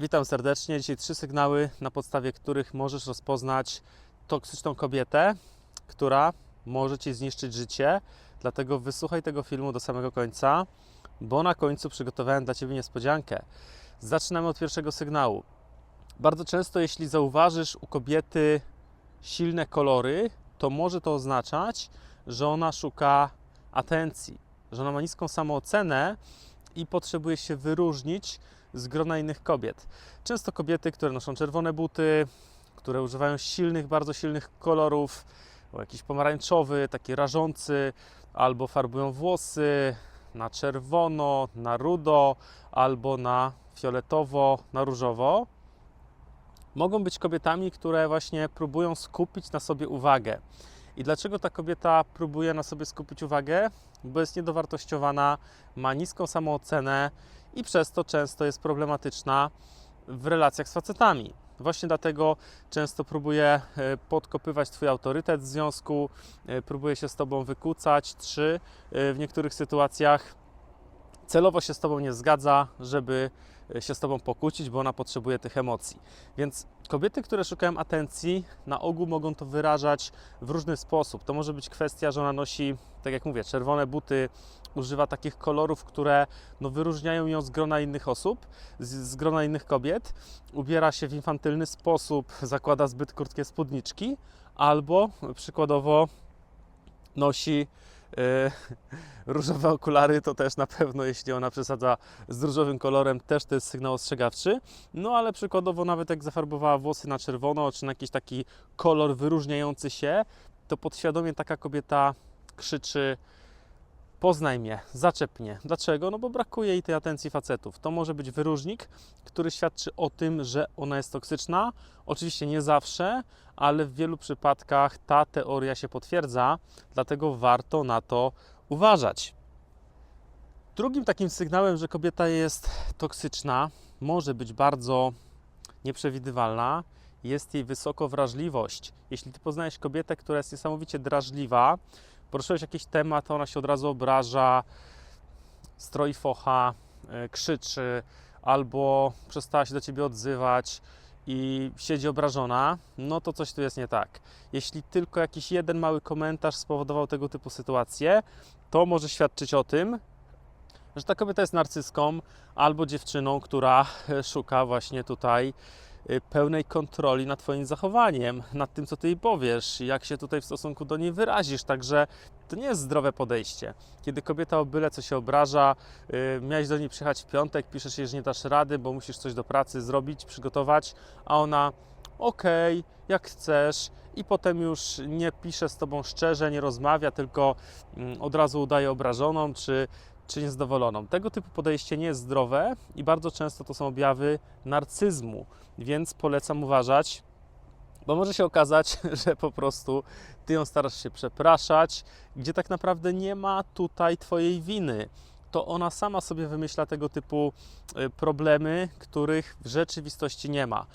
Witam serdecznie. Dzisiaj trzy sygnały, na podstawie których możesz rozpoznać toksyczną kobietę, która może ci zniszczyć życie. Dlatego wysłuchaj tego filmu do samego końca, bo na końcu przygotowałem dla ciebie niespodziankę. Zaczynamy od pierwszego sygnału. Bardzo często, jeśli zauważysz u kobiety silne kolory, to może to oznaczać, że ona szuka atencji, że ona ma niską samoocenę i potrzebuje się wyróżnić z grona innych kobiet. Często kobiety, które noszą czerwone buty, które używają silnych, bardzo silnych kolorów, jakiś pomarańczowy, taki rażący, albo farbują włosy na czerwono, na rudo, albo na fioletowo, na różowo. Mogą być kobietami, które właśnie próbują skupić na sobie uwagę. I dlaczego ta kobieta próbuje na sobie skupić uwagę? Bo jest niedowartościowana, ma niską samoocenę i przez to często jest problematyczna w relacjach z facetami. Właśnie dlatego często próbuje podkopywać Twój autorytet w związku, e, próbuje się z Tobą wykłócać. Trzy, e, w niektórych sytuacjach celowo się z Tobą nie zgadza, żeby się z Tobą pokłócić, bo ona potrzebuje tych emocji. Więc kobiety, które szukają atencji, na ogół mogą to wyrażać w różny sposób. To może być kwestia, że ona nosi, tak jak mówię, czerwone buty, używa takich kolorów, które no, wyróżniają ją z grona innych osób, z, z grona innych kobiet, ubiera się w infantylny sposób, zakłada zbyt krótkie spódniczki, albo przykładowo nosi różowe okulary, to też na pewno, jeśli ona przesadza z różowym kolorem, też to jest sygnał ostrzegawczy. No ale przykładowo nawet jak zafarbowała włosy na czerwono, czy na jakiś taki kolor wyróżniający się, to podświadomie taka kobieta krzyczy poznaj mnie, zaczep mnie. Dlaczego? No bo brakuje jej tej atencji facetów. To może być wyróżnik, który świadczy o tym, że ona jest toksyczna. Oczywiście nie zawsze, ale w wielu przypadkach ta teoria się potwierdza, dlatego warto na to uważać. Drugim takim sygnałem, że kobieta jest toksyczna, może być bardzo nieprzewidywalna, jest jej wysoko wrażliwość. Jeśli ty poznajesz kobietę, która jest niesamowicie drażliwa, poruszyłeś jakiś temat, ona się od razu obraża, stroi focha, e, krzyczy, albo przestała się do ciebie odzywać i siedzi obrażona, no to coś tu jest nie tak. Jeśli tylko jakiś jeden mały komentarz spowodował tego typu sytuację, to może świadczyć o tym, że ta kobieta jest narcyską albo dziewczyną, która szuka właśnie tutaj pełnej kontroli nad Twoim zachowaniem, nad tym, co Ty jej powiesz, jak się tutaj w stosunku do niej wyrazisz. Także to nie jest zdrowe podejście. Kiedy kobieta o byle co się obraża, y, miałeś do niej przyjechać w piątek, piszesz jej, że nie dasz rady, bo musisz coś do pracy zrobić, przygotować, a ona okej, jak chcesz, i potem już nie pisze z Tobą szczerze, nie rozmawia, tylko mm, od razu udaje obrażoną, czy czy niezadowoloną. Tego typu podejście nie jest zdrowe i bardzo często to są objawy narcyzmu, więc polecam uważać, bo może się okazać, że po prostu ty ją starasz się przepraszać, gdzie tak naprawdę nie ma tutaj twojej winy. To ona sama sobie wymyśla tego typu y, problemy, których w rzeczywistości nie ma.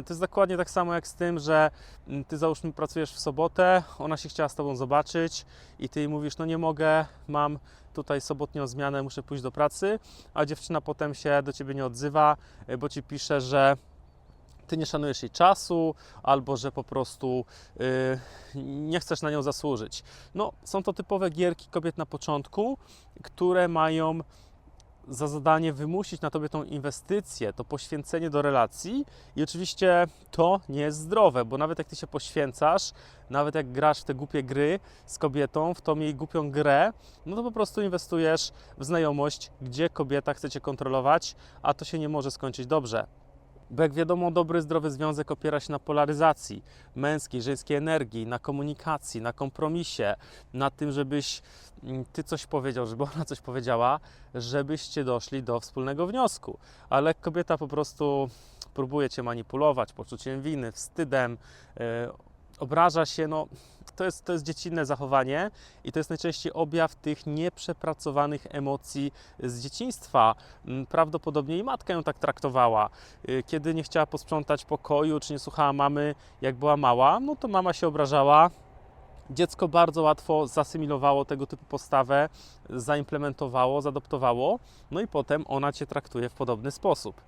Y, To jest dokładnie tak samo jak z tym, że mm, ty załóżmy pracujesz w sobotę, ona się chciała z tobą zobaczyć i ty jej mówisz, no nie mogę, mam tutaj sobotnią zmianę, muszę pójść do pracy, a dziewczyna potem się do ciebie nie odzywa, y, bo ci pisze, że ty nie szanujesz jej czasu, albo że po prostu y, nie chcesz na nią zasłużyć. No, są to typowe gierki kobiet na początku, które mają za zadanie wymusić na tobie tą inwestycję, to poświęcenie do relacji i oczywiście to nie jest zdrowe, bo nawet jak ty się poświęcasz, nawet jak grasz w te głupie gry z kobietą, w tą jej głupią grę, no to po prostu inwestujesz w znajomość, gdzie kobieta chce cię kontrolować, a to się nie może skończyć dobrze. Bo jak wiadomo, dobry, zdrowy związek opiera się na polaryzacji męskiej, żeńskiej energii, na komunikacji, na kompromisie, na tym, żebyś mm, ty coś powiedział, żeby ona coś powiedziała, żebyście doszli do wspólnego wniosku. Ale kobieta po prostu próbuje cię manipulować poczuciem winy, wstydem, yy, obraża się, no to jest, to jest dziecinne zachowanie i to jest najczęściej objaw tych nieprzepracowanych emocji z dzieciństwa. Mm, Prawdopodobnie i matka ją tak traktowała. Y, Kiedy nie chciała posprzątać pokoju, czy nie słuchała mamy, jak była mała, no to mama się obrażała, dziecko bardzo łatwo zasymilowało tego typu postawę, zaimplementowało, zadoptowało, no i potem ona cię traktuje w podobny sposób.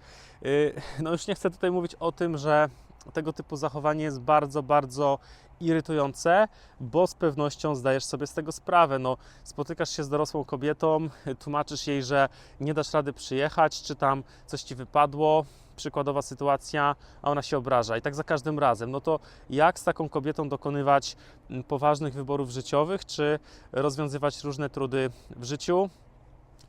Yy, No już nie chcę tutaj mówić o tym, że tego typu zachowanie jest bardzo, bardzo irytujące, bo z pewnością zdajesz sobie z tego sprawę. No, spotykasz się z dorosłą kobietą, tłumaczysz jej, że nie dasz rady przyjechać, czy tam coś ci wypadło, przykładowa sytuacja, a ona się obraża. I tak za każdym razem. No to jak z taką kobietą dokonywać mm, poważnych wyborów życiowych, czy rozwiązywać różne trudy w życiu?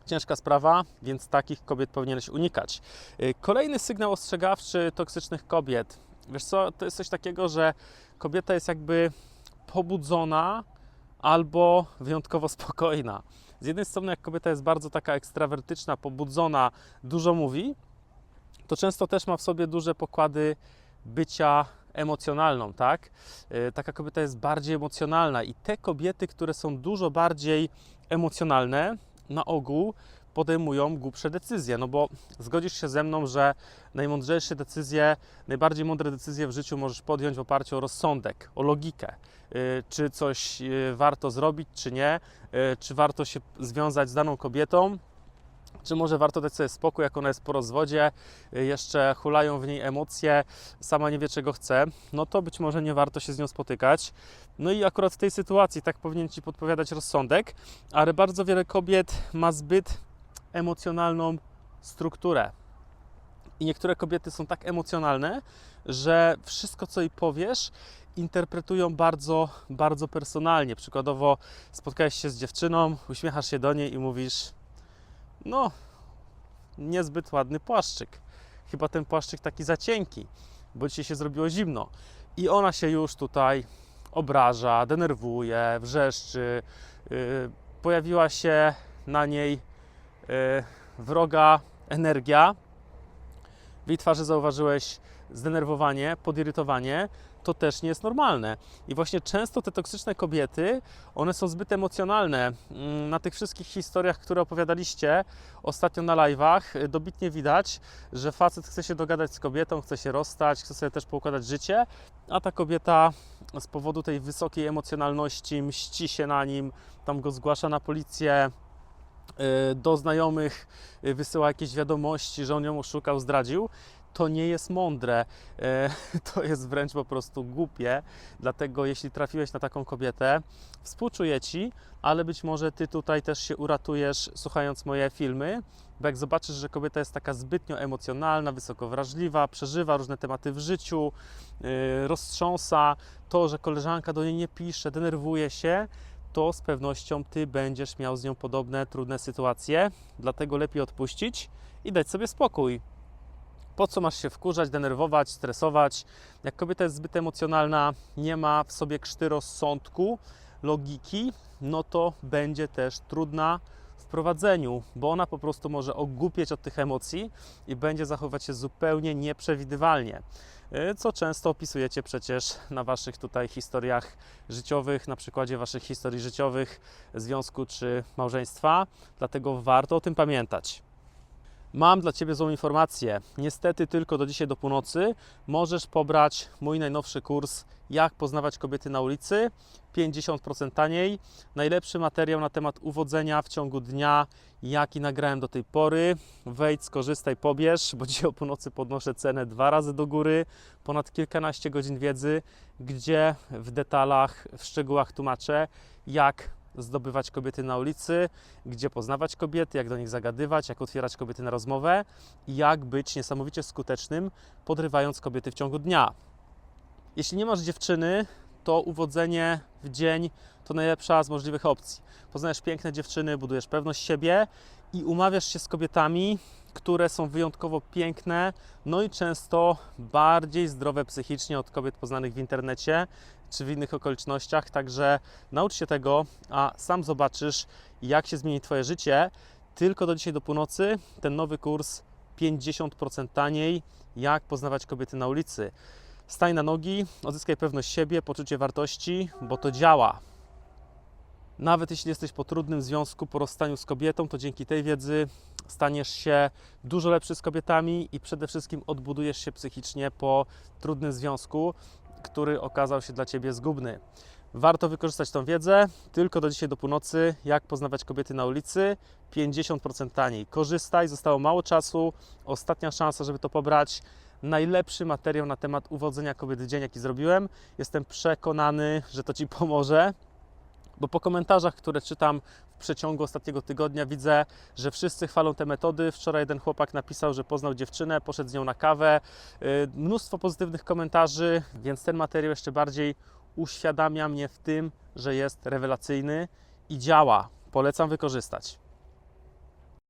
Ciężka sprawa, więc takich kobiet powinieneś unikać. Y, Kolejny sygnał ostrzegawczy toksycznych kobiet. Wiesz co, to jest coś takiego, że kobieta jest jakby pobudzona albo wyjątkowo spokojna. Z jednej strony, jak kobieta jest bardzo taka ekstrawertyczna, pobudzona, dużo mówi, to często też ma w sobie duże pokłady bycia emocjonalną, tak? Yy, Taka kobieta jest bardziej emocjonalna i te kobiety, które są dużo bardziej emocjonalne, na ogół podejmują głupsze decyzje, no bo zgodzisz się ze mną, że najmądrzejsze decyzje, najbardziej mądre decyzje w życiu możesz podjąć w oparciu o rozsądek, o logikę. Yy, Czy coś yy, warto zrobić, czy nie, yy, czy warto się związać z daną kobietą, czy może warto dać sobie spokój, jak ona jest po rozwodzie, y, jeszcze hulają w niej emocje, sama nie wie czego chce, no to być może nie warto się z nią spotykać. No i akurat w tej sytuacji tak powinien Ci podpowiadać rozsądek, ale bardzo wiele kobiet ma zbyt emocjonalną strukturę. I niektóre kobiety są tak emocjonalne, że wszystko, co jej powiesz, interpretują bardzo, bardzo personalnie. Przykładowo, spotkałeś się z dziewczyną, uśmiechasz się do niej i mówisz: no, niezbyt ładny płaszczyk. Chyba ten płaszczyk taki za cienki, bo dzisiaj się zrobiło zimno. I ona się już tutaj obraża, denerwuje, wrzeszczy. Yy, pojawiła się na niej wroga energia. W jej twarzy zauważyłeś zdenerwowanie, podirytowanie, to też nie jest normalne. I właśnie często te toksyczne kobiety, one są zbyt emocjonalne. Mm, Na tych wszystkich historiach, które opowiadaliście ostatnio na live'ach, y, dobitnie widać, że facet chce się dogadać z kobietą, chce się rozstać, chce sobie też poukładać życie, a ta kobieta z powodu tej wysokiej emocjonalności mści się na nim, tam go zgłasza na policję, do znajomych y, wysyła jakieś wiadomości, że on ją oszukał, zdradził. To nie jest mądre, e, to jest wręcz po prostu głupie. Dlatego, jeśli trafiłeś na taką kobietę, współczuję ci, ale być może ty tutaj też się uratujesz, słuchając moje filmy, bo jak zobaczysz, że kobieta jest taka zbytnio emocjonalna, wysoko wrażliwa, przeżywa różne tematy w życiu, roztrząsa, to, że koleżanka do niej nie pisze, denerwuje się, to z pewnością ty będziesz miał z nią podobne trudne sytuacje, dlatego lepiej odpuścić i dać sobie spokój. Po co masz się wkurzać, denerwować, stresować? Jak kobieta jest zbyt emocjonalna, nie ma w sobie krzty rozsądku, logiki, no to będzie też trudna prowadzeniu, bo ona po prostu może ogłupieć od tych emocji i będzie zachowywać się zupełnie nieprzewidywalnie. y, Co często opisujecie przecież na waszych tutaj historiach życiowych, na przykładzie waszych historii życiowych, związku czy małżeństwa. Dlatego warto o tym pamiętać. Mam dla Ciebie złą informację. Niestety tylko do dzisiaj do północy możesz pobrać mój najnowszy kurs Jak poznawać kobiety na ulicy. 50% taniej. Najlepszy materiał na temat uwodzenia w ciągu dnia, jaki nagrałem do tej pory. Wejdź, skorzystaj, pobierz, bo dzisiaj o północy podnoszę cenę dwa razy do góry. Ponad kilkanaście godzin wiedzy, gdzie w detalach, w szczegółach tłumaczę, jak zdobywać kobiety na ulicy, gdzie poznawać kobiety, jak do nich zagadywać, jak otwierać kobiety na rozmowę i jak być niesamowicie skutecznym, podrywając kobiety w ciągu dnia. Jeśli nie masz dziewczyny, to uwodzenie w dzień to najlepsza z możliwych opcji. Poznajesz piękne dziewczyny, budujesz pewność siebie i umawiasz się z kobietami, które są wyjątkowo piękne, no i często bardziej zdrowe psychicznie od kobiet poznanych w internecie czy w innych okolicznościach. Także naucz się tego, a sam zobaczysz, jak się zmieni Twoje życie. Tylko do dzisiaj do północy ten nowy kurs 50% taniej. Jak poznawać kobiety na ulicy. Stań na nogi, odzyskaj pewność siebie, poczucie wartości, bo to działa. Nawet jeśli jesteś po trudnym związku, po rozstaniu z kobietą, to dzięki tej wiedzy staniesz się dużo lepszy z kobietami i przede wszystkim odbudujesz się psychicznie po trudnym związku, który okazał się dla ciebie zgubny. Warto wykorzystać tą wiedzę. Tylko do dzisiaj do północy, jak poznawać kobiety na ulicy. 50% taniej. Korzystaj, zostało mało czasu. Ostatnia szansa, żeby to pobrać. Najlepszy materiał na temat uwodzenia kobiet w dzień, jaki zrobiłem. Jestem przekonany, że to Ci pomoże, bo po komentarzach, które czytam w przeciągu ostatniego tygodnia, widzę, że wszyscy chwalą te metody. Wczoraj jeden chłopak napisał, że poznał dziewczynę, poszedł z nią na kawę. Yy, Mnóstwo pozytywnych komentarzy, więc ten materiał jeszcze bardziej uświadamia mnie w tym, że jest rewelacyjny i działa. Polecam wykorzystać.